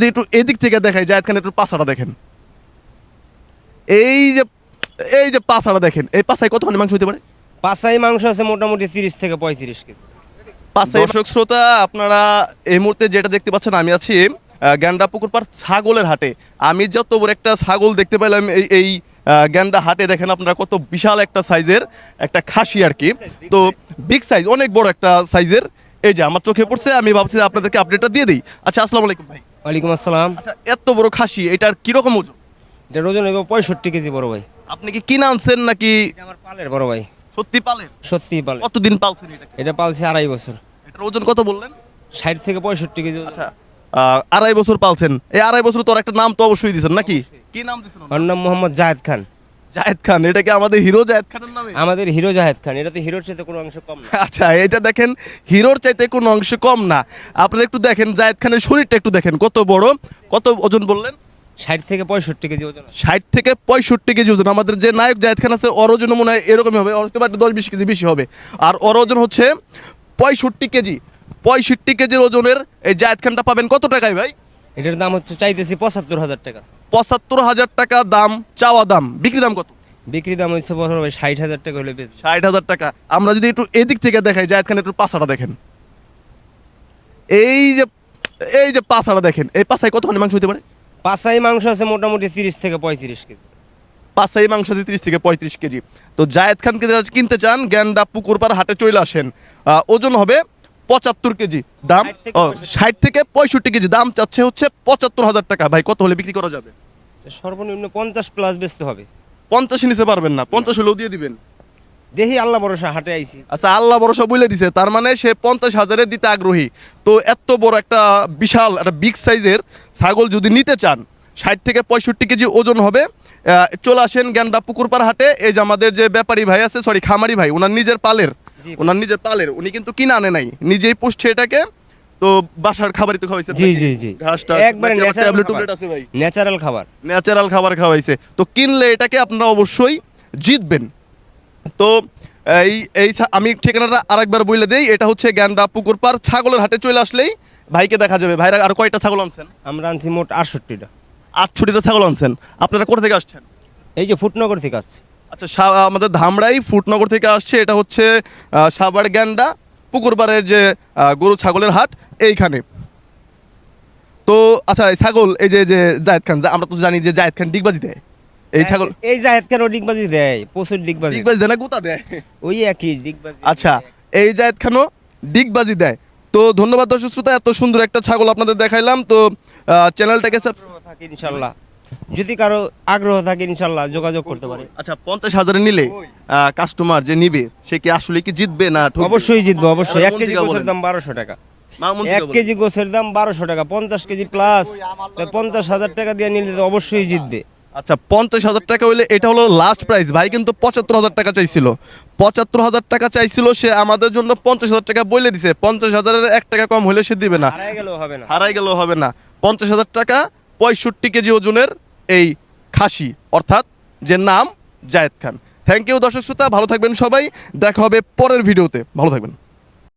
যদি একটু এদিক থেকে দেখাই জায়েদ খান একটু পাছাটা দেখেন। এই যে এই যে পাছাটা দেখেন এই পাছায় কতখানি মাংস হতে পারে? পাঁচাই মাংস আছে মোটামুটি তিরিশ থেকে পঁয়ত্রিশ কেজি। দর্শক শ্রোতা আপনারা এই মুহূর্তে যেটা দেখতে পাচ্ছেন আমি আছি গ্যান্ডা পুকুর পার ছাগলের হাটে। আমি যত বড় একটা ছাগল দেখতে পেলাম এই এই গ্যান্ডা হাটে দেখেন আপনারা কত বিশাল একটা সাইজের একটা খাসি আর কি। তো বিগ সাইজ অনেক বড় একটা সাইজের। এই যে আমার চোখে পড়ছে আমি ভাবছি যে আপনাদেরকে আপডেটটা দিয়ে দিই। আচ্ছা আসসালামু আলাইকুম ভাই। ওয়ালাইকুম আসসালাম। আচ্ছা এত বড় খাসি এটার কীরকম ওজন? এটার ওজন হবে পঁয়ষট্টি কেজি বড় ভাই। আপনি কি কিনে আনছেন নাকি? এটা আমার পালের বড় ভাই। সত্যি পালেন সত্যি পালে কতদিন পালছেন এটাকে? এটা পালছে আড়াই বছর। এটার ওজন কত বললেন? ষাট থেকে পঁয়ষট্টি কেজি। আচ্ছা আহ, আড়াই বছর পালছেন। এই আড়াই বছর তোর একটা নাম তো অবশ্যই দিয়েছেন নাকি? কি নাম দিয়েছেন ওর নাম মোহাম্মদ জাহেদ খান। জায়েদ খান এটা কি আমাদের হিরো জায়েদ খানের নামে? আমাদের হিরো জাহেদ খান এটা তো হিরোর চেয়ে কোনো অংশ কম না। আচ্ছা এটা দেখেন হিরোর চাইতে কোনো অংশ কম না। আপনারা একটু দেখেন জায়েদ খানের শরীরটা একটু দেখেন কত বড় কত ওজন বললেন? ষাট থেকে পঁয়ষট্টি কেজি ওজন আছে। ষাট থেকে পঁয়ষট্টি কেজি ওজন। আমাদের যে নায়ক জায়েদ খান আছে ওর ওজন মনে হয় এরকমই হবে ওর হতে পারে দশ বিশ কেজি বেশি হবে। আর ওর ওজন হচ্ছে পঁয়ষট্টি কেজি। পঁয়ষট্টি কেজির ওজনের এই জায়েদ খানটা পাবেন কত টাকায় ভাই? এটার দাম হচ্ছে চাইতেছি পঁচাত্তর হাজার টাকা। পঁচাত্তর হাজার টাকা দাম চাওয়া দাম। বিক্রি দাম কত? বিক্রি দাম হচ্ছে ভাই ষাট হাজার টাকা হলে বেশ ষাট হাজার টাকা। আমরা যদি একটু এদিক থেকে দেখাই জায়েদ খান একটু পাছাটা দেখেন। এই যে এই যে পাছাটা দেখেন এই পাছায় কতখানি মাংস হতে পারে? পাঁচাই মাংস আছে মোটামুটি তিরিশ থেকে পঁয়ত্রিশ কেজি। পাঁচাই মাংস আছে তিরিশ থেকে পঁয়ত্রিশ কেজি। তো জায়েদ খানকে যারা কিনতে চান গ্যান্ডা পুকুর পার হাটে চলে আসেন। ওজন হবে পঁচাত্তর কেজি। দাম 60 থেকে ও, 65 ষাট থেকে পঁয়ষট্টি কেজি। দাম চাচ্ছে হচ্ছে পঁচাত্তর হাজার টাকা। ভাই কত হলে বিক্রি করা যাবে? সর্বনিম্ন পঞ্চাশ প্লাস বেচতে হবে। পঞ্চাশ নিতে পারবেন না। পঞ্চাশ হলেও দিয়ে দিবেন। দেখি আল্লাহ ভরসা হাটে আইছি। আচ্ছা আল্লাহ ভরসা বলে দিছে। তার মানে সে পঞ্চাশ হাজারে দিতে আগ্রহী। তো এত বড় একটা বিশাল একটা বিগ সাইজের ছাগল যদি নিতে চান ষাট থেকে পঁয়ষট্টি কেজি ওজন হবে। চলে আসেন গ্যান্ডা পুকুরপাড় হাটে। এই যে আমাদের যে ব্যাপারী ভাই আছে সরি খামারি ভাই ওনার নিজের পালের। ওনার নিজের পালের উনি কিন্তু কিনে আনে নাই। নিজেই পুষছে এটাকে তো বাসার খাবারই তো খাওয়াইছে জি জি জি। ঘাসটা একবারে ন্যাচারাল ট্যাবলেট আছে ভাই? ন্যাচারাল খাবার। ন্যাচারাল খাবার খাওয়াইছে। তো কিনলে এটাকে আপনারা অবশ্যই জিতবেন। তো এই এই আমি ঠিকানাটা আরেকবার বলে দেই। এটা হচ্ছে গ্যান্ডা পুকুর পার ছাগলের হাটে চলে আসলেই ভাইকে দেখা যাবে। ভাইরা আর কয়টা ছাগল আনছেন? আমরা আনছি মোট আটষট্টিটা। আটষট্টিটা ছাগল আনছেন। আপনারা কোথা থেকে আসছেন? এই যে ফুটনগর থেকে আসছে। আচ্ছা আমাদের ধামরাই ফুটনগর থেকে আসছে এটা হচ্ছে সাভার গ্যান্ডা পুকুরপাড়ের যে গরু ছাগলের হাট এইখানে। তো আচ্ছা ছাগল এই যে যে জায়েদ খান আমরা তো জানি যে জায়েদ খান ডিগবাজি দেয়। এই ছাগল এই জাহেদ কেন ডিগবাজি দেয় প্রচুর ডিগবাজি। ডিগবাজি দেয় না গোতা দেয়? ওই একই ডিগবাজি। আচ্ছা এই জায়েদ খানও ডিগবাজি দেয়। তো ধন্যবাদ দর্শক শ্রোতা এত সুন্দর একটা ছাগল আপনাদের দেখাইলাম। তো চ্যানেলটাকে ইনশাল্লাহ। যদি কারও আগ্রহ থাকে ইনশাল্লাহ যোগাযোগ করতে পারে। আচ্ছা পঞ্চাশ হাজারে নিলে কাস্টমার যে নিবে সে কি আসলে কি জিতবে না অবশ্যই জিতবো অবশ্যই। এক কেজি গোছের দাম বারোশো টাকা। এক কেজি গোছের দাম বারোশো টাকা পঞ্চাশ কেজি প্লাস পঞ্চাশ হাজার টাকা দিয়ে নিলে তো অবশ্যই জিতবে। আচ্ছা পঞ্চাশ হাজার টাকা হইলে এটা হলো লাস্ট প্রাইস ভাই কিন্তু পঁচাত্তর হাজার টাকা চাইছিল। পঁচাত্তর হাজার টাকা চাইছিল সে আমাদের জন্য পঞ্চাশ হাজার টাকা বলে দিছে। পঞ্চাশ হাজারের এক টাকা কম হলে সে দিবে না। হারাই গেলেও হবে না। হারাই গেলেও হবে না। পঞ্চাশ হাজার টাকা পঁয়ষট্টি কেজি ওজনের এই খাসি, অর্থাৎ যে নাম জায়েদ খান। থ্যাংক ইউ দর্শক শ্রোতা, ভালো থাকবেন সবাই। দেখা হবে পরের ভিডিওতে। ভালো থাকবেন।